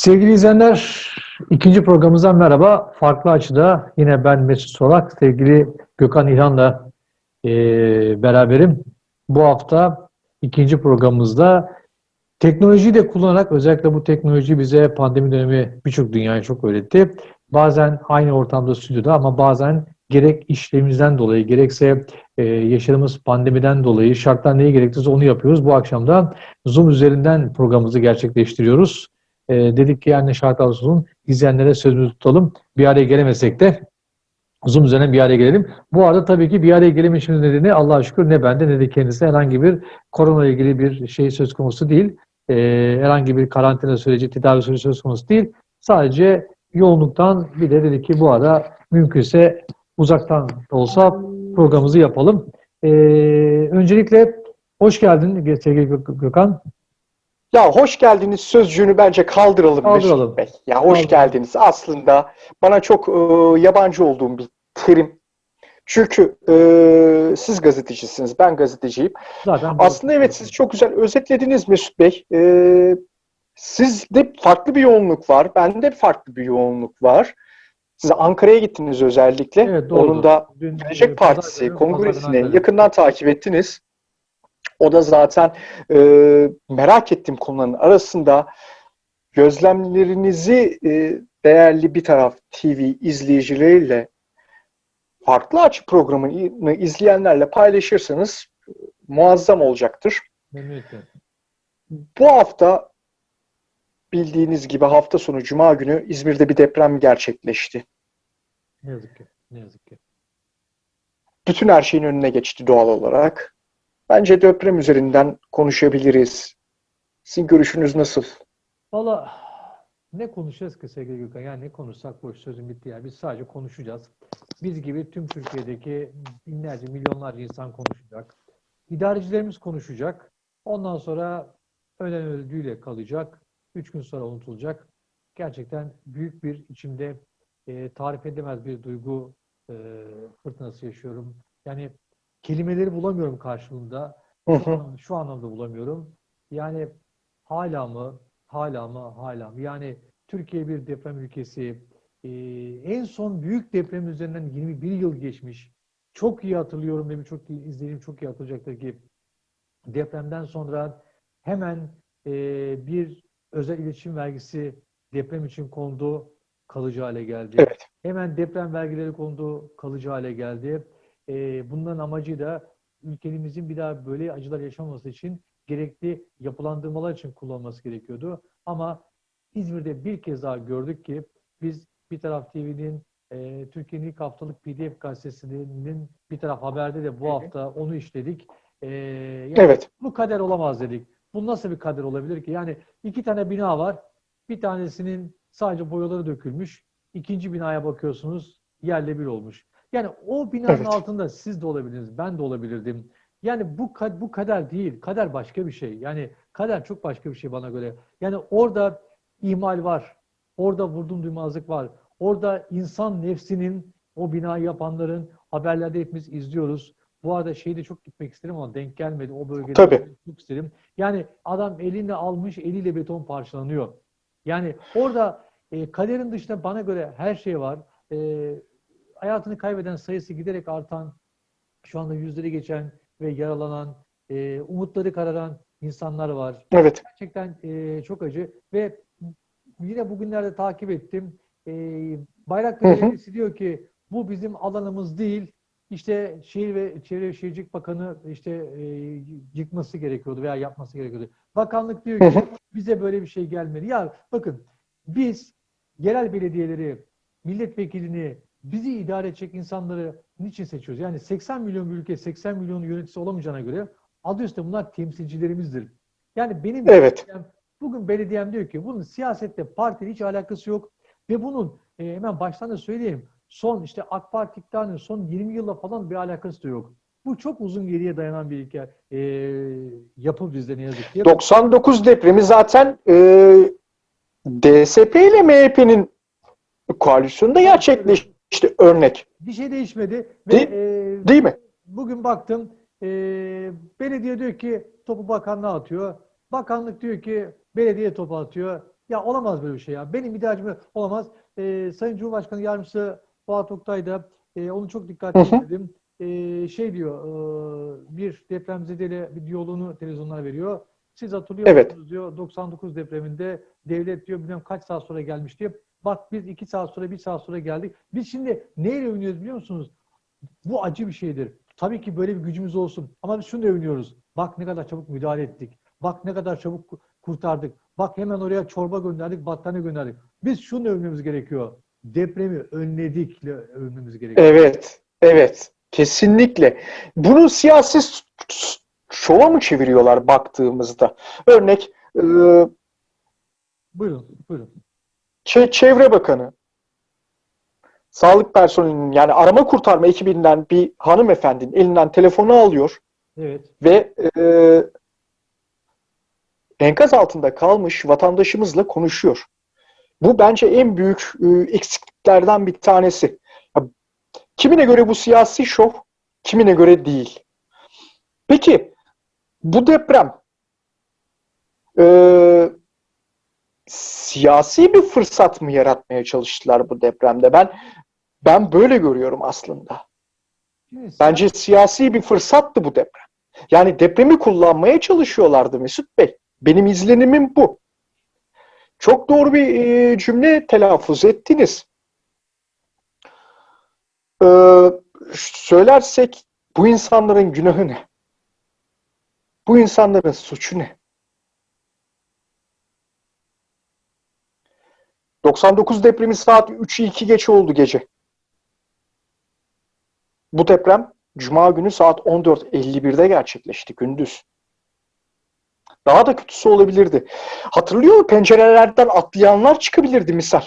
Sevgili izleyenler, ikinci programımızdan merhaba. Farklı açıda yine ben Mesut Solak, sevgili Gökhan İlhan'la e, beraberim. Bu hafta ikinci programımızda teknolojiyi de kullanarak, özellikle bu teknoloji bize pandemi dönemi birçok dünyayı çok öğretti. Bazen aynı ortamda stüdyoda ama bazen gerek işlemimizden dolayı, gerekse e, yaşadığımız pandemiden dolayı şartlar neyi gerektirirse onu yapıyoruz. Bu akşam da Zoom üzerinden programımızı gerçekleştiriyoruz. E, dedik ki yani şartlar olsun izleyenlere sözümüzü tutalım. Bir araya gelemesek de Zoom üzerinden bir araya gelelim. Bu arada tabii ki bir araya gelemişimiz nedeni Allah'a şükür ne bende ne de kendisine herhangi bir korona ilgili bir şey söz konusu değil. E, herhangi bir karantina süreci, tedavi süreci söz konusu değil. Sadece yoğunluktan bir de dedik ki bu ara mümkünse uzaktan da olsa programımızı yapalım. E, öncelikle hoş geldin sevgili Gök- Gökhan. Ya hoş geldiniz sözcüğünü bence kaldıralım, Kaldıralım. Bey. Ya hoş Kaldıralım. geldiniz. Aslında bana çok e, yabancı olduğum bir terim. Çünkü e, siz gazetecisiniz, ben gazeteciyim. Zaten Aslında evet siz çok güzel özetlediniz Mesut Bey. E, sizde farklı bir yoğunluk var, bende farklı bir yoğunluk var. Siz Ankara'ya gittiniz özellikle. Evet, doğrudur. Onun da Dün, e, Gelecek Partisi kongresini yakından takip ettiniz. O da zaten e, merak ettiğim konuların arasında gözlemlerinizi e, değerli bir taraf TV izleyicileriyle farklı açı programını izleyenlerle paylaşırsanız e, muazzam olacaktır. Memnuniyetle. Bu hafta bildiğiniz gibi hafta sonu Cuma günü İzmir'de bir deprem gerçekleşti. Ne yazık ki. Ne yazık ki. bütün her şeyin önüne geçti doğal olarak. Bence deprem üzerinden konuşabiliriz. Sizin görüşünüz nasıl? Valla ne konuşacağız ki sevgili Gökhan? Yani ne konuşsak boş sözün bitti yani. Biz sadece konuşacağız. Biz gibi tüm Türkiye'deki binlerce, milyonlarca insan konuşacak. İdarecilerimiz konuşacak. Ondan sonra ölen öldüğüyle kalacak. Üç gün sonra unutulacak. Gerçekten büyük bir içimde e, tarif edemez bir duygu e, fırtınası yaşıyorum. Yani kelimeleri bulamıyorum karşılığında. Şu, anlamda, şu anlamda bulamıyorum. Yani hala mı, hala mı, hala mı? Yani Türkiye bir deprem ülkesi. Ee, en son büyük deprem üzerinden 21 yıl geçmiş. Çok iyi hatırlıyorum ve birçok izleyicim çok iyi hatırlayacaktır ki depremden sonra hemen e, bir özel iletişim vergisi deprem için kondu, kalıcı hale geldi. Evet. Hemen deprem vergileri kondu, kalıcı hale geldi. Ee, bunların amacı da ülkemizin bir daha böyle acılar yaşamaması için gerekli yapılandırmalar için kullanılması gerekiyordu. Ama İzmir'de bir kez daha gördük ki biz bir taraf TV'nin e, Türkiye'nin ilk haftalık PDF gazetesinin bir taraf haberde de bu hafta onu işledik. Ee, yani Evet. bu kader olamaz dedik. Bu nasıl bir kader olabilir ki? Yani iki tane bina var. Bir tanesinin sadece boyaları dökülmüş. İkinci binaya bakıyorsunuz yerle bir olmuş. Yani o binanın Evet. altında siz de olabilirsiniz, ben de olabilirdim. Yani bu bu kader değil. Kader başka bir şey. Yani kader çok başka bir şey bana göre. Yani orada ihmal var. Orada vurdum duymazlık var. Orada insan nefsinin o binayı yapanların haberlerde hepimiz izliyoruz. Bu arada şeyi de çok gitmek isterim ama denk gelmedi. O bölgede Tabii. çok isterim. Yani adam eline almış, eliyle beton parçalanıyor. Yani orada e, kaderin dışında bana göre her şey var. E, hayatını kaybeden sayısı giderek artan, şu anda yüzleri geçen ve yaralanan, e, umutları kararan insanlar var. Evet. Gerçekten e, çok acı ve yine bugünlerde takip ettim. E, hı. Belediyesi diyor ki bu bizim alanımız değil. İşte Şehir ve Çevre ve Şehircilik Bakanı işte e, yıkması gerekiyordu veya yapması gerekiyordu. Bakanlık diyor ki bize böyle bir şey gelmedi. Ya bakın biz yerel belediyeleri, milletvekilini, bizi idare edecek insanları niçin seçiyoruz? Yani 80 milyon bir ülke 80 milyon yöneticisi olamayacağına göre adı üstünde bunlar temsilcilerimizdir. Yani benim Evet. belediyem- bugün belediyem diyor ki bunun siyasetle partili hiç alakası yok ve bunun e, hemen baştan da söyleyeyim son işte AK Parti iktidarının son 20 yılla falan bir alakası da yok. Bu çok uzun geriye dayanan bir hikaye, e, yapı bizde ne yazık ki. 99 depremi zaten e, DSP ile MHP'nin koalisyonunda gerçekleşti örnek. Bir şey değişmedi ve Değil- e, Değil mi? bugün baktım e, belediye diyor ki topu bakanlığa atıyor. Bakanlık diyor ki belediye topu atıyor. Ya olamaz böyle bir şey ya. Benim ideacım olamaz. Ee, Sayın Cumhurbaşkanı Yardımcısı Fuat Oktay da e, onu çok dikkatli izledim. Ee, şey diyor, e, bir depremzedeli bir diyaloğunu televizyonlara veriyor. Siz hatırlıyor Evet. musunuz diyor, 99 depreminde devlet diyor bilmem kaç saat sonra gelmiş diyor. Bak biz 2 saat sonra, 1 saat sonra geldik. Biz şimdi neyle övünüyoruz biliyor musunuz? Bu acı bir şeydir. Tabii ki böyle bir gücümüz olsun. Ama biz şunu da övünüyoruz. Bak ne kadar çabuk müdahale ettik. Bak ne kadar çabuk ku- kurtardık. Bak hemen oraya çorba gönderdik, battaniye gönderdik. Biz şunu övünmemiz gerekiyor. Depremi önledikle övünmemiz gerekiyor. Evet, evet. Kesinlikle. Bunu siyasi şova mı çeviriyorlar baktığımızda? Örnek e, Buyurun, buyurun. Çe- Çevre Bakanı, sağlık personelinin yani arama kurtarma ekibinden bir hanımefendinin elinden telefonu alıyor Evet, ve e, enkaz altında kalmış vatandaşımızla konuşuyor. Bu bence en büyük e, eksikliklerden bir tanesi. Ya, kimine göre bu siyasi şov, kimine göre değil. Peki bu deprem e, siyasi bir fırsat mı yaratmaya çalıştılar bu depremde? Ben ben böyle görüyorum aslında. Bence siyasi bir fırsattı bu deprem. Yani depremi kullanmaya çalışıyorlardı Mesut Bey. Benim izlenimim bu. Çok doğru bir e, cümle telaffuz ettiniz. Ee, söylersek bu insanların günahı ne? Bu insanların suçu ne? 99 depremi saat 3'ü 2 geç oldu gece. Bu deprem Cuma günü saat 14.51'de gerçekleşti gündüz. Daha da kötüsü olabilirdi. Hatırlıyor musun? Pencerelerden atlayanlar çıkabilirdi misal.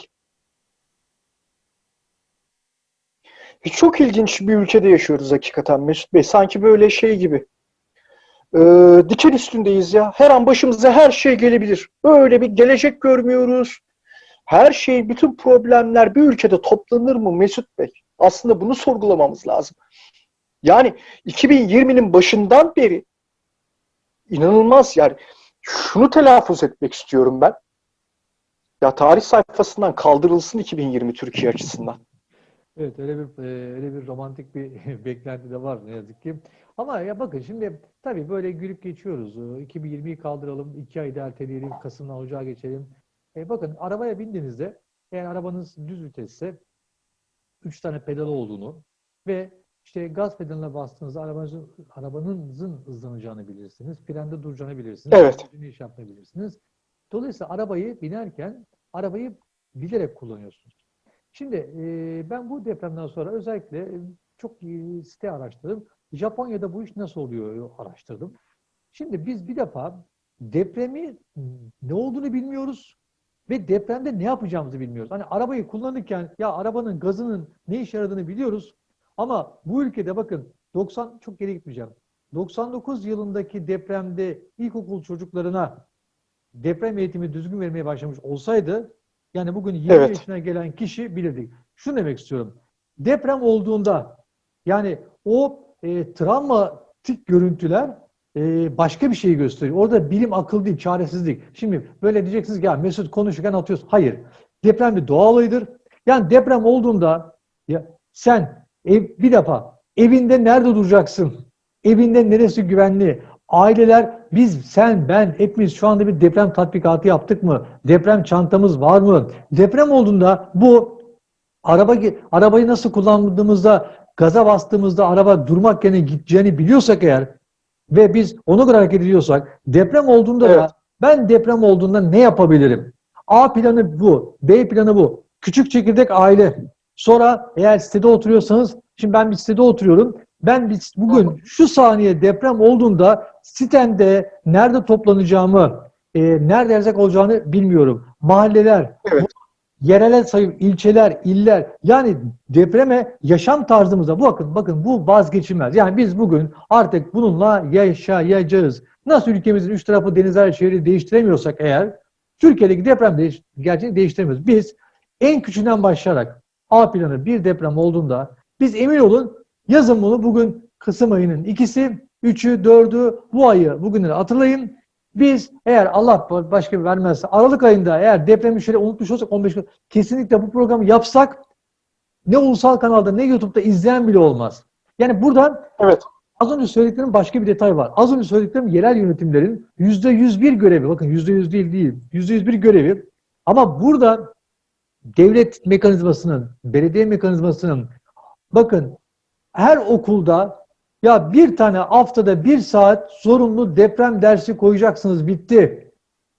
Çok ilginç bir ülkede yaşıyoruz hakikaten Mesut Bey. Sanki böyle şey gibi. Ee, diken üstündeyiz ya. Her an başımıza her şey gelebilir. Öyle bir gelecek görmüyoruz. Her şey, bütün problemler bir ülkede toplanır mı Mesut Bey? Aslında bunu sorgulamamız lazım. Yani 2020'nin başından beri inanılmaz yani şunu telaffuz etmek istiyorum ben. Ya tarih sayfasından kaldırılsın 2020 Türkiye açısından. Evet öyle bir e, öyle bir romantik bir beklenti de var ne yazık ki. Ama ya bakın şimdi tabii böyle gülüp geçiyoruz. E, 2020'yi kaldıralım, iki ayda erteleyelim, Kasım'dan Ocağa geçelim. E, bakın arabaya bindiğinizde eğer arabanız düz vitesse üç tane pedalı olduğunu ve işte gaz pedalına bastığınızda arabanızın, arabanızın hızlanacağını bilirsiniz. Frende duracağını bilirsiniz. Evet. iş yapmayı bilirsiniz. Dolayısıyla arabayı binerken arabayı bilerek kullanıyorsunuz. Şimdi e, ben bu depremden sonra özellikle e, çok e, site araştırdım. Japonya'da bu iş nasıl oluyor araştırdım. Şimdi biz bir defa depremi ne olduğunu bilmiyoruz ve depremde ne yapacağımızı bilmiyoruz. Hani arabayı kullanırken ya arabanın gazının ne işe yaradığını biliyoruz. Ama bu ülkede bakın 90 çok geri gitmeyeceğim. 99 yılındaki depremde ilkokul çocuklarına deprem eğitimi düzgün vermeye başlamış olsaydı yani bugün 20 Evet. yaşına gelen kişi bilirdik. Şunu demek istiyorum. Deprem olduğunda yani o e, travmatik görüntüler e, başka bir şeyi gösteriyor. Orada bilim akıl değil, çaresizlik. Şimdi böyle diyeceksiniz ki ya Mesut konuşurken atıyorsun. Hayır. Deprem bir doğa olayıdır. Yani deprem olduğunda ya sen ev, bir defa evinde nerede duracaksın? Evinde neresi güvenli? Aileler biz, sen, ben hepimiz şu anda bir deprem tatbikatı yaptık mı? Deprem çantamız var mı? Deprem olduğunda bu araba arabayı nasıl kullandığımızda gaza bastığımızda araba durmak yerine gideceğini biliyorsak eğer ve biz ona göre hareket ediyorsak deprem olduğunda Evet. da ben deprem olduğunda ne yapabilirim? A planı bu, B planı bu. Küçük çekirdek aile. Sonra eğer sitede oturuyorsanız, şimdi ben bir sitede oturuyorum. Ben bir, bugün şu saniye deprem olduğunda sitemde nerede toplanacağımı, e, nerede erzak olacağını bilmiyorum. Mahalleler, Evet. Yerel sayım, ilçeler, iller yani depreme yaşam tarzımıza bakın bakın bu vazgeçilmez. Yani biz bugün artık bununla yaşayacağız. Nasıl ülkemizin üç tarafı denizler şehri değiştiremiyorsak eğer Türkiye'deki deprem değiş gerçeğini değiştiremiyoruz. Biz en küçüğünden başlayarak A planı bir deprem olduğunda biz emin olun yazın bunu bugün Kasım ayının ikisi, üçü, dördü bu ayı bugünleri hatırlayın. Biz eğer Allah başka bir vermezse Aralık ayında eğer depremi şöyle unutmuş olsak 15 gün kesinlikle bu programı yapsak ne ulusal kanalda ne YouTube'da izleyen bile olmaz. Yani buradan Evet. az önce söylediklerim başka bir detay var. Az önce söylediklerim yerel yönetimlerin %101 görevi. Bakın %100 değil değil. %101 görevi. Ama burada devlet mekanizmasının, belediye mekanizmasının bakın her okulda ya bir tane haftada bir saat zorunlu deprem dersi koyacaksınız bitti.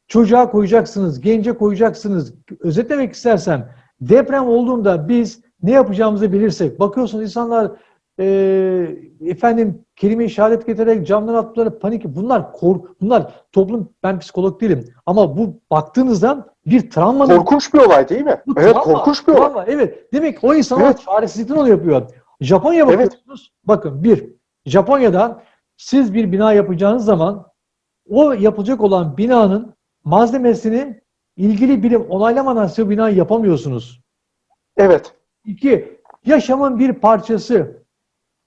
Çocuğa koyacaksınız, gence koyacaksınız. Özetlemek istersem deprem olduğunda biz ne yapacağımızı bilirsek. Bakıyorsunuz insanlar eee, efendim kelime işaret getirerek camdan attıkları panik. Bunlar kork, bunlar toplum ben psikolog değilim ama bu baktığınızda bir travmanın Korkunç bir olay değil mi? bu Evet travma, korkunç bir olay. travma, evet. Demek o insanlar Evet. çaresizlikten onu yapıyor. Japonya Evet. bakıyorsunuz. Bakın bir, Japonya'da siz bir bina yapacağınız zaman o yapılacak olan binanın malzemesini ilgili bilim onaylamadan siz o binayı yapamıyorsunuz. Evet. İki, yaşamın bir parçası.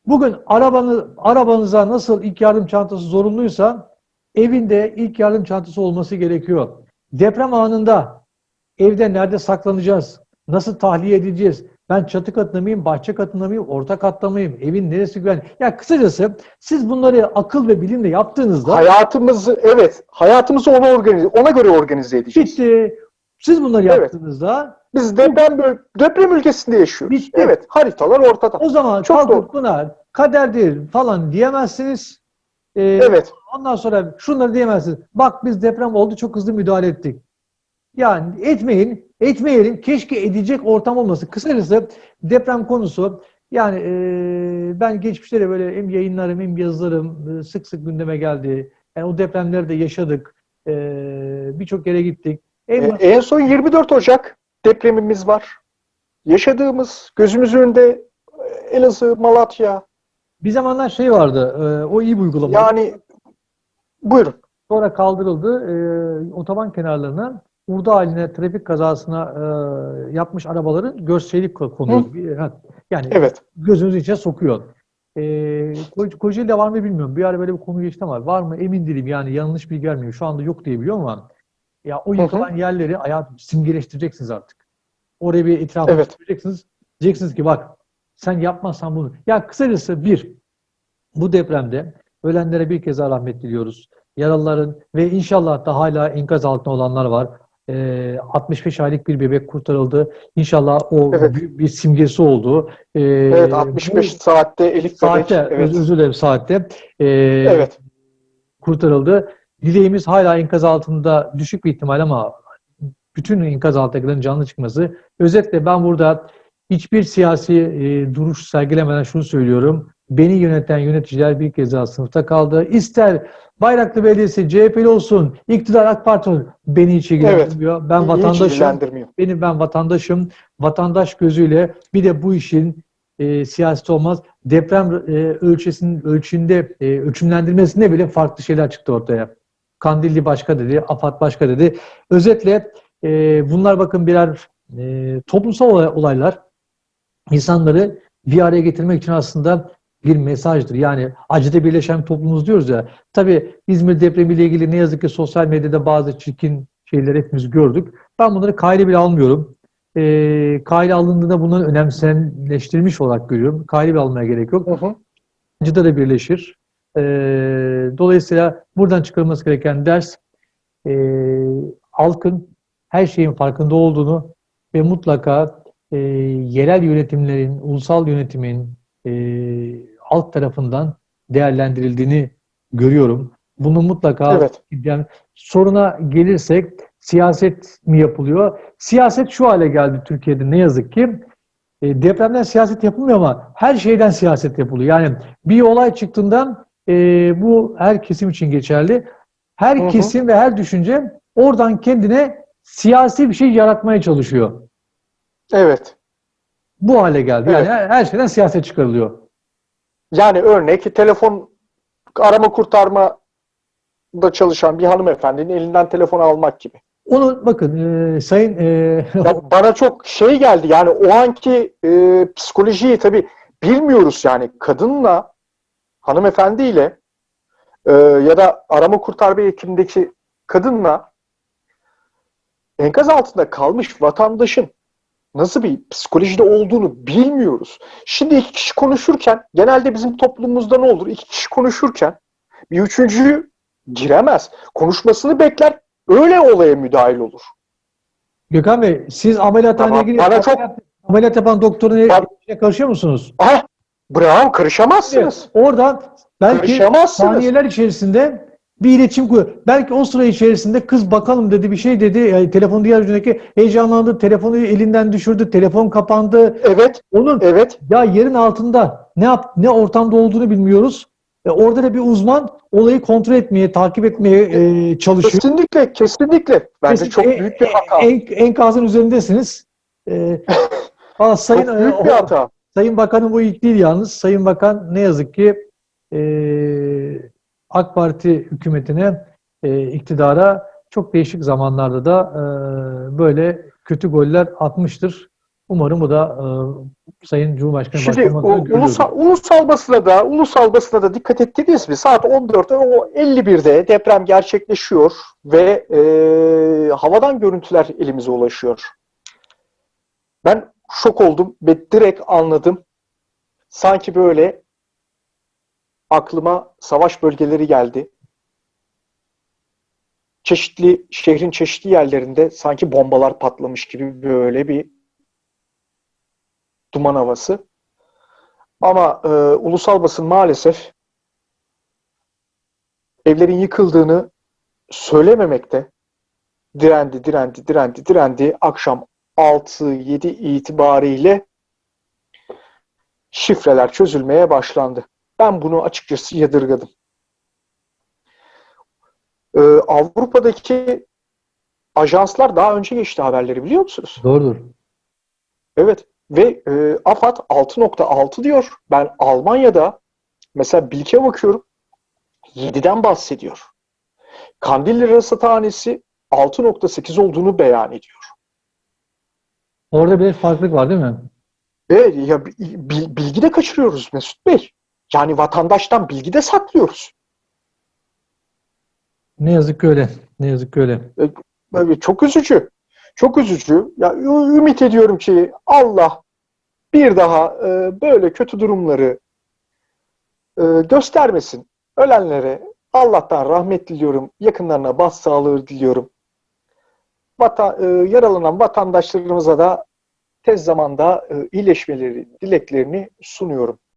Bugün arabanı, arabanıza nasıl ilk yardım çantası zorunluysa evinde ilk yardım çantası olması gerekiyor. Deprem anında evde nerede saklanacağız? Nasıl tahliye edileceğiz? Ben çatı katında mıyım, bahçe katında mıyım, orta katta mıyım, evin neresi güvenli? Ya kısacası siz bunları akıl ve bilimle yaptığınızda Hayatımızı evet hayatımızı ona organize ona göre organize edeceğiz. bitti. Siz bunları Evet. yaptığınızda Biz deprem böl- deprem ülkesinde yaşıyoruz. Bitti. Evet haritalar ortada. o zaman Çok kalkıp doğru. buna kaderdir falan diyemezsiniz. Ee, Evet. Ondan sonra şunları diyemezsiniz. Bak biz deprem oldu çok hızlı müdahale ettik. Yani etmeyin, etmeyelim. Keşke edecek ortam olması. Kısacası deprem konusu yani e, ben geçmişte de böyle hem yayınlarım hem yazılarım e, sık sık gündeme geldi. Yani o depremleri de yaşadık. E, Birçok yere gittik. En Ee, en son 24 Ocak depremimiz var. Yaşadığımız gözümüzün önünde e, Elazığ, Malatya. bir zamanlar şey vardı. e, o iyi bir uygulama. Yani buyurun. Sonra kaldırıldı. E, otoban kenarlarına urda haline trafik kazasına e, yapmış arabaların görsellik ha, Yani Evet. gözünüzün içine sokuyor. E, Ko- Kocaeli'de var mı bilmiyorum. Bir ara böyle bir konu geçti ama var mı emin değilim. Yani yanlış bilgi vermiyor. Şu anda yok diye biliyorum ama ya o hı. yıkılan yerleri hayat simgeleştireceksiniz artık. Oraya bir etrafı Evet. çizeceksiniz. Diyeceksiniz ki bak sen yapmazsan bunu. Ya kısacası bir, bu depremde ölenlere bir kez rahmet diliyoruz. Yaralıların ve inşallah da hala enkaz altında olanlar var. Ee, 65 aylık bir bebek kurtarıldı. İnşallah o Evet. büyük bir simgesi oldu. Ee, Evet 65 bu saatte Elif Bebek. saatte, Evet. öz- özür dilerim saatte ee, Evet. kurtarıldı. Dileğimiz hala enkaz altında düşük bir ihtimal ama bütün enkaz altındakilerin canlı çıkması. Özetle ben burada hiçbir siyasi e, duruş sergilemeden şunu söylüyorum. Beni yöneten yöneticiler bir kez daha sınıfta kaldı. İster Bayraklı Belediyesi CHP'li olsun, iktidar AK Parti olsun beni hiç ilgilendirmiyor. Ben Hiç vatandaşım. Benim ben vatandaşım. Vatandaş gözüyle bir de bu işin e, siyaseti olmaz. Deprem e, ölçesinin ölçünde e, ölçümlendirmesinde bile farklı şeyler çıktı ortaya. Kandilli başka dedi, AFAD başka dedi. Özetle e, bunlar bakın birer e, toplumsal olay- olaylar. İnsanları bir araya getirmek için aslında bir mesajdır. Yani acıda birleşen toplumuz diyoruz ya. Tabii İzmir depremiyle ilgili ne yazık ki sosyal medyada bazı çirkin şeyler hepimiz gördük. Ben bunları kayda bile almıyorum. E, kayda alındığında bunları önemsenleştirilmiş olarak görüyorum. Kayda bile almaya gerek yok. Hı hı. Acıda da birleşir. E, dolayısıyla buradan çıkarılması gereken ders e, halkın her şeyin farkında olduğunu ve mutlaka e, yerel yönetimlerin, ulusal yönetimin e, halk tarafından değerlendirildiğini görüyorum. Bunu mutlaka Evet. yani soruna gelirsek siyaset mi yapılıyor? Siyaset şu hale geldi Türkiye'de ne yazık ki. E, depremden siyaset yapılmıyor ama her şeyden siyaset yapılıyor. Yani bir olay çıktığından e, bu her kesim için geçerli. Her Hı hı. kesim ve her düşünce oradan kendine siyasi bir şey yaratmaya çalışıyor. Evet. Bu hale geldi. Yani Evet. her, her şeyden siyaset çıkarılıyor. Yani örnek telefon arama kurtarma da çalışan bir hanımefendinin elinden telefonu almak gibi. Onu bakın e, sayın e, Ya bana çok şey geldi yani o anki e, psikolojiyi tabii bilmiyoruz yani kadınla hanımefendiyle e, ya da arama kurtarma ekibindeki kadınla enkaz altında kalmış vatandaşın nasıl bir psikolojide olduğunu bilmiyoruz. Şimdi iki kişi konuşurken genelde bizim toplumumuzda ne olur? İki kişi konuşurken bir üçüncü giremez. Konuşmasını bekler. Öyle olaya müdahil olur. Gökhan Bey siz ameliyathaneye gidip bana çok- ameliyat, yapan doktorun işine karışıyor musunuz? Ah, bravo karışamazsınız. Oradan belki saniyeler içerisinde bir iletişim kuruyor. Belki o sıra içerisinde kız bakalım dedi bir şey dedi. Yani telefon diğer ucundaki heyecanlandı. Telefonu elinden düşürdü. Telefon kapandı. Evet, Onun evet. ya yerin altında ne yap ne ortamda olduğunu bilmiyoruz. E, orada da bir uzman olayı kontrol etmeye, takip etmeye e, çalışıyor. Kesinlikle, kesinlikle. Bence Kesin- çok e- büyük bir e- hata. en- enkazın üzerindesiniz. E, sayın, Çok büyük bir e, hata. Sayın Bakan'ın bu ilk değil yalnız. Sayın Bakan ne yazık ki e, AK Parti hükümetine, e, iktidara çok değişik zamanlarda da e, böyle kötü goller atmıştır. Umarım bu da e, Sayın Cumhurbaşkanı Şimdi o, ulusal, ulusal basına da ulusal basına da dikkat ettiniz mi? Saat 14'te o 51'de deprem gerçekleşiyor ve e, havadan görüntüler elimize ulaşıyor. Ben şok oldum ve direkt anladım. Sanki böyle aklıma savaş bölgeleri geldi. Çeşitli şehrin çeşitli yerlerinde sanki bombalar patlamış gibi böyle bir duman havası. Ama e, ulusal basın maalesef evlerin yıkıldığını söylememekte direndi, direndi, direndi, direndi. Akşam 6-7 itibariyle şifreler çözülmeye başlandı. Ben bunu açıkçası yadırgadım. Ee, Avrupa'daki ajanslar daha önce geçti haberleri biliyor musunuz? Doğrudur. Evet ve e, AFAD 6.6 diyor. Ben Almanya'da mesela Bilke bakıyorum 7'den bahsediyor. Kandilli Rasathanesi 6.8 olduğunu beyan ediyor. Orada bir farklılık var değil mi? Evet ya bil- bilgi de kaçırıyoruz Mesut Bey. Yani vatandaştan bilgi de saklıyoruz. Ne yazık ki öyle. Ne yazık ki öyle. Evet, çok üzücü. Çok üzücü. Ya ümit ediyorum ki Allah bir daha e, böyle kötü durumları e, göstermesin. Ölenlere Allah'tan rahmet diliyorum. Yakınlarına başsağlığı diliyorum. Vata, e, yaralanan vatandaşlarımıza da tez zamanda e, iyileşmeleri dileklerini sunuyorum.